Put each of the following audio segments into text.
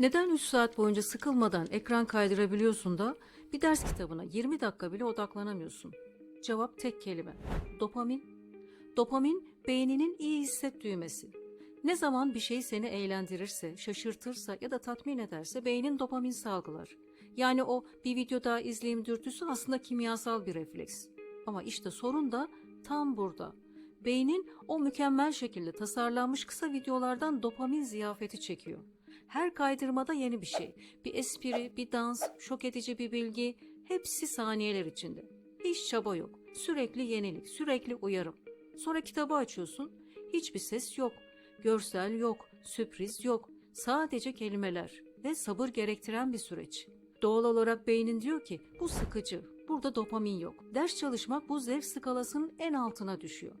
Neden 3 saat boyunca sıkılmadan ekran kaydırabiliyorsun da bir ders kitabına 20 dakika bile odaklanamıyorsun? Cevap tek kelime. Dopamin. Dopamin beyninin iyi hisset düğmesi. Ne zaman bir şey seni eğlendirirse, şaşırtırsa ya da tatmin ederse beynin dopamin salgılar. Yani o bir video daha izleyeyim dürtüsü aslında kimyasal bir refleks. Ama işte sorun da tam burada. Beynin o mükemmel şekilde tasarlanmış kısa videolardan dopamin ziyafeti çekiyor. Her kaydırmada yeni bir şey. Bir espri, bir dans, şok edici bir bilgi hepsi saniyeler içinde. Hiç çaba yok. Sürekli yenilik, sürekli uyarım. Sonra kitabı açıyorsun. Hiçbir ses yok. Görsel yok, sürpriz yok. Sadece kelimeler ve sabır gerektiren bir süreç. Doğal olarak beynin diyor ki bu sıkıcı, burada dopamin yok. Ders çalışmak bu zevk skalasının en altına düşüyor.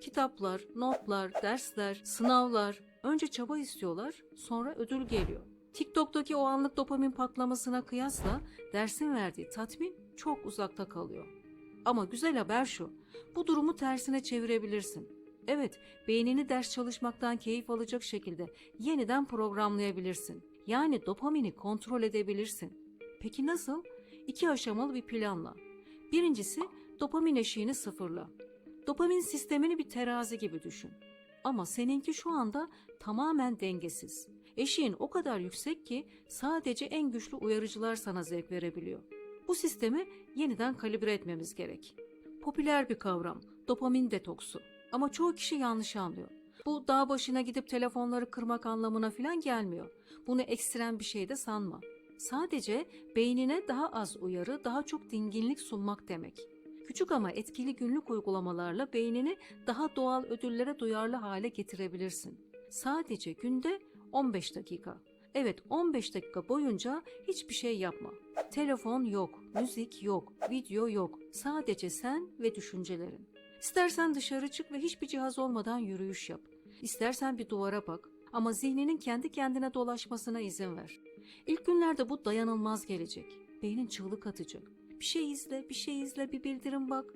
Kitaplar, notlar, dersler, sınavlar önce çaba istiyorlar, sonra ödül geliyor. TikTok'taki o anlık dopamin patlamasına kıyasla dersin verdiği tatmin çok uzakta kalıyor. Ama güzel haber şu, bu durumu tersine çevirebilirsin. Evet, beynini ders çalışmaktan keyif alacak şekilde yeniden programlayabilirsin. Yani dopamini kontrol edebilirsin. Peki nasıl? İki aşamalı bir planla. Birincisi dopamin eşiğini sıfırla. Dopamin sistemini bir terazi gibi düşün. Ama seninki şu anda tamamen dengesiz. Eşiğin o kadar yüksek ki sadece en güçlü uyarıcılar sana zevk verebiliyor. Bu sistemi yeniden kalibre etmemiz gerek. Popüler bir kavram, dopamin detoksu. Ama çoğu kişi yanlış anlıyor. Bu dağ başına gidip telefonları kırmak anlamına falan gelmiyor. Bunu ekstrem bir şey de sanma. Sadece beynine daha az uyarı, daha çok dinginlik sunmak demek. Küçük ama etkili günlük uygulamalarla beynini daha doğal ödüllere duyarlı hale getirebilirsin. Sadece günde 15 dakika. Evet 15 dakika boyunca hiçbir şey yapma. Telefon yok, müzik yok, video yok. Sadece sen ve düşüncelerin. İstersen dışarı çık ve hiçbir cihaz olmadan yürüyüş yap. İstersen bir duvara bak ama zihninin kendi kendine dolaşmasına izin ver. İlk günlerde bu dayanılmaz gelecek. Beynin çığlık atacak. Bir şey izle, bir şey izle, bir bildirim bak.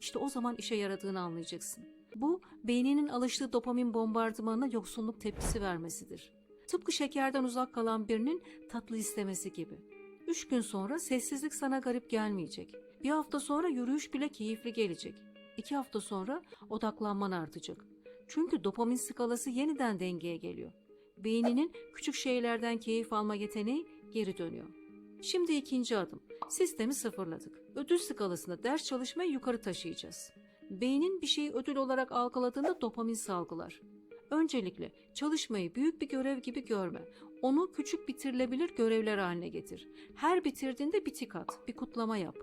İşte o zaman işe yaradığını anlayacaksın. Bu beyninin alıştığı dopamin bombardımanına yoksunluk tepkisi vermesidir. Tıpkı şekerden uzak kalan birinin tatlı istemesi gibi. Üç gün sonra sessizlik sana garip gelmeyecek. Bir hafta sonra yürüyüş bile keyifli gelecek. İki hafta sonra odaklanman artacak. Çünkü dopamin skalası yeniden dengeye geliyor. Beyninin küçük şeylerden keyif alma yeteneği geri dönüyor. Şimdi ikinci adım. Sistemi sıfırladık. Ödül skalasında ders çalışmayı yukarı taşıyacağız. Beynin bir şeyi ödül olarak algıladığında dopamin salgılar. Öncelikle çalışmayı büyük bir görev gibi görme. Onu küçük bitirilebilir görevler haline getir. Her bitirdiğinde bir tik at, bir kutlama yap.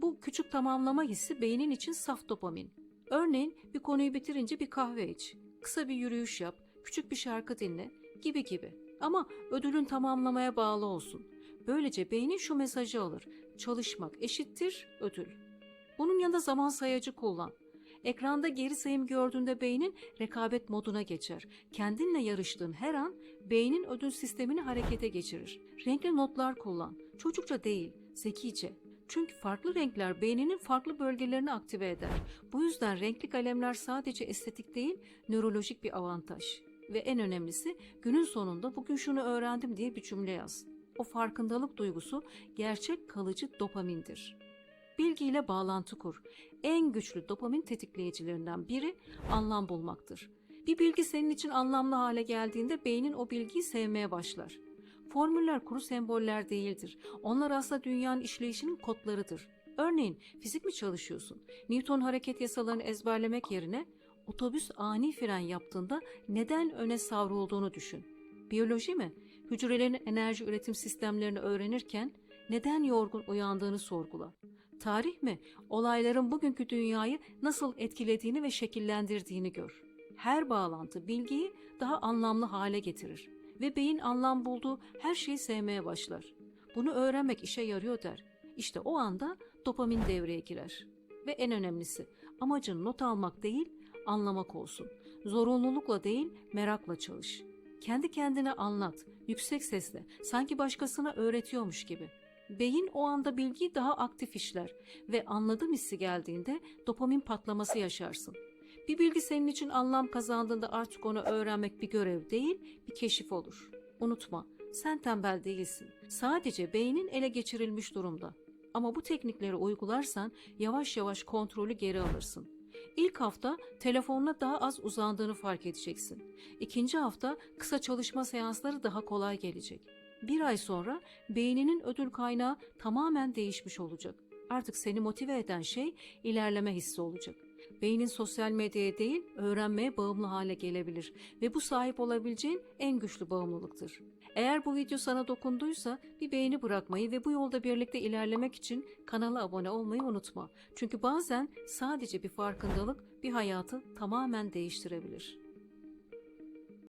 Bu küçük tamamlama hissi beynin için saf dopamin. Örneğin bir konuyu bitirince bir kahve iç, kısa bir yürüyüş yap, küçük bir şarkı dinle gibi gibi. Ama ödülün tamamlamaya bağlı olsun. Böylece beynin şu mesajı alır. Çalışmak eşittir ödül. Bunun yanında zaman sayacı kullan. Ekranda geri sayım gördüğünde beynin rekabet moduna geçer. Kendinle yarıştığın her an beynin ödül sistemini harekete geçirir. Renkli notlar kullan. Çocukça değil, zekice. Çünkü farklı renkler beyninin farklı bölgelerini aktive eder. Bu yüzden renkli kalemler sadece estetik değil, nörolojik bir avantaj. Ve en önemlisi günün sonunda bugün şunu öğrendim diye bir cümle yaz. O farkındalık duygusu gerçek kalıcı dopamindir. Bilgiyle bağlantı kur. En güçlü dopamin tetikleyicilerinden biri anlam bulmaktır. Bir bilgi senin için anlamlı hale geldiğinde beynin o bilgiyi sevmeye başlar. Formüller kuru semboller değildir. Onlar aslında dünyanın işleyişinin kodlarıdır. Örneğin fizik mi çalışıyorsun? Newton hareket yasalarını ezberlemek yerine otobüs ani fren yaptığında neden öne savrulduğunu düşün. Biyoloji mi? Hücrelerin enerji üretim sistemlerini öğrenirken neden yorgun uyandığını sorgula. Tarih mi? Olayların bugünkü dünyayı nasıl etkilediğini ve şekillendirdiğini gör. Her bağlantı bilgiyi daha anlamlı hale getirir ve beyin anlam bulduğu her şeyi sevmeye başlar. Bunu öğrenmek işe yarıyor der. İşte o anda dopamin devreye girer. Ve en önemlisi amacın not almak değil, anlamak olsun. Zorunlulukla değil, merakla çalış. Kendi kendine anlat, yüksek sesle, sanki başkasına öğretiyormuş gibi. Beyin o anda bilgiyi daha aktif işler ve anladım hissi geldiğinde dopamin patlaması yaşarsın. Bir bilgi senin için anlam kazandığında artık onu öğrenmek bir görev değil, bir keşif olur. Unutma, Sen tembel değilsin. Sadece beynin ele geçirilmiş durumda. Ama bu teknikleri uygularsan yavaş yavaş kontrolü geri alırsın. İlk hafta telefonla daha az uzandığını fark edeceksin. İkinci hafta kısa çalışma seansları daha kolay gelecek. Bir ay sonra beyninin ödül kaynağı tamamen değişmiş olacak. Artık seni motive eden şey ilerleme hissi olacak. Beynin sosyal medyaya değil, öğrenmeye bağımlı hale gelebilir ve bu sahip olabileceğin en güçlü bağımlılıktır. Eğer bu video sana dokunduysa bir beğeni bırakmayı ve bu yolda birlikte ilerlemek için kanala abone olmayı unutma. Çünkü bazen sadece bir farkındalık bir hayatı tamamen değiştirebilir.